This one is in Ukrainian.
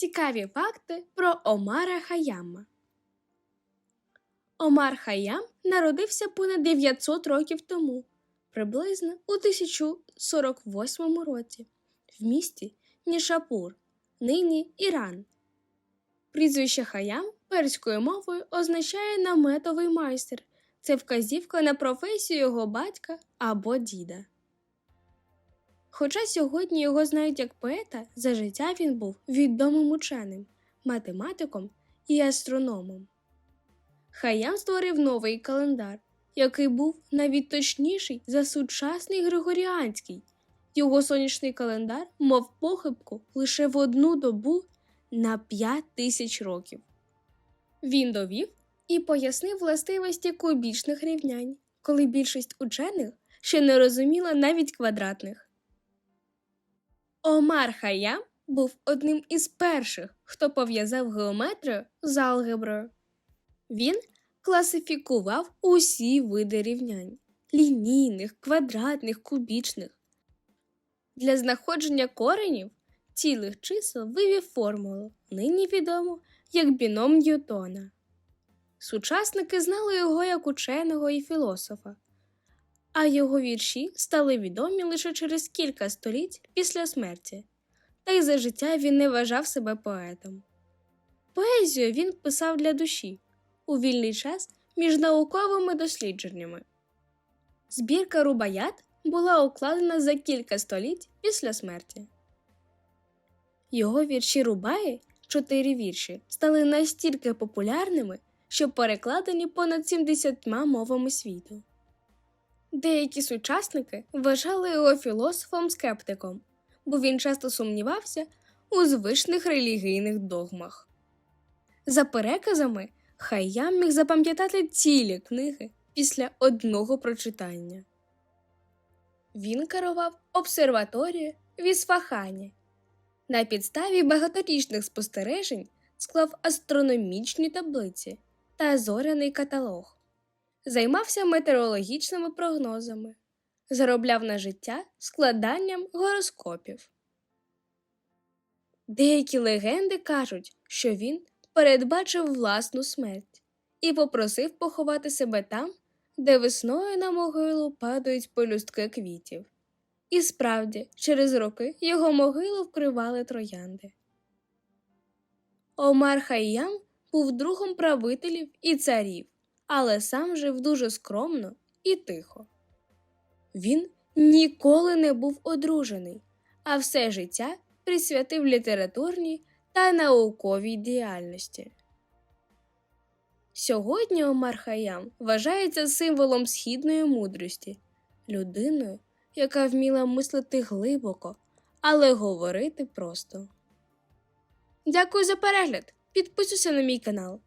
Цікаві факти про Омара Хаяма. Омар Хаям народився понад 900 років тому, приблизно у 1048 році, в місті Нішапур, нині Іран. Прізвище Хаям перською мовою означає наметовий майстер. Це вказівка на професію його батька або діда. Хоча сьогодні його знають як поета, за життя він був відомим ученим, математиком і астрономом. Хаям створив новий календар, який був навіть точніший за сучасний Григоріанський. Його сонячний календар мав похибку лише в одну добу на 5 тисяч років. Він довів і пояснив властивості кубічних рівнянь, коли більшість учених ще не розуміла навіть квадратних. Омар Хаям був одним із перших, хто пов'язав геометрію з алгеброю. Він класифікував усі види рівнянь лінійних, квадратних, кубічних. Для знаходження коренів цілих чисел вивів формулу, нині відому як біном Ньютона. Сучасники знали його як ученого і філософа, а його вірші стали відомі лише через кілька століть після смерті, та й за життя він не вважав себе поетом. Поезію він писав для душі у вільний час між науковими дослідженнями. Збірка Рубаят була укладена за кілька століть після смерті. Його вірші Рубаї, чотири вірші, стали настільки популярними, що перекладені понад 70 мовами світу. Деякі сучасники вважали його філософом-скептиком, бо він часто сумнівався у звичних релігійних догмах. За переказами, Хайям міг запам'ятати цілі книги після одного прочитання. Він керував обсерваторією в Ісфахані. На підставі багаторічних спостережень склав астрономічні таблиці та зоряний каталог, займався метеорологічними прогнозами, заробляв на життя складанням гороскопів. Деякі легенди кажуть, що він передбачив власну смерть і попросив поховати себе там, де весною на могилу падають пелюстки квітів. І справді, через роки його могилу вкривали троянди. Омар Хайям був другом правителів і царів, але сам жив дуже скромно і тихо. Він ніколи не був одружений, а все життя присвятив літературній та науковій діяльності. Сьогодні Омар Хаям вважається символом східної мудрості, людиною, яка вміла мислити глибоко, але говорити просто. Дякую за перегляд! Підписуйся на мій канал.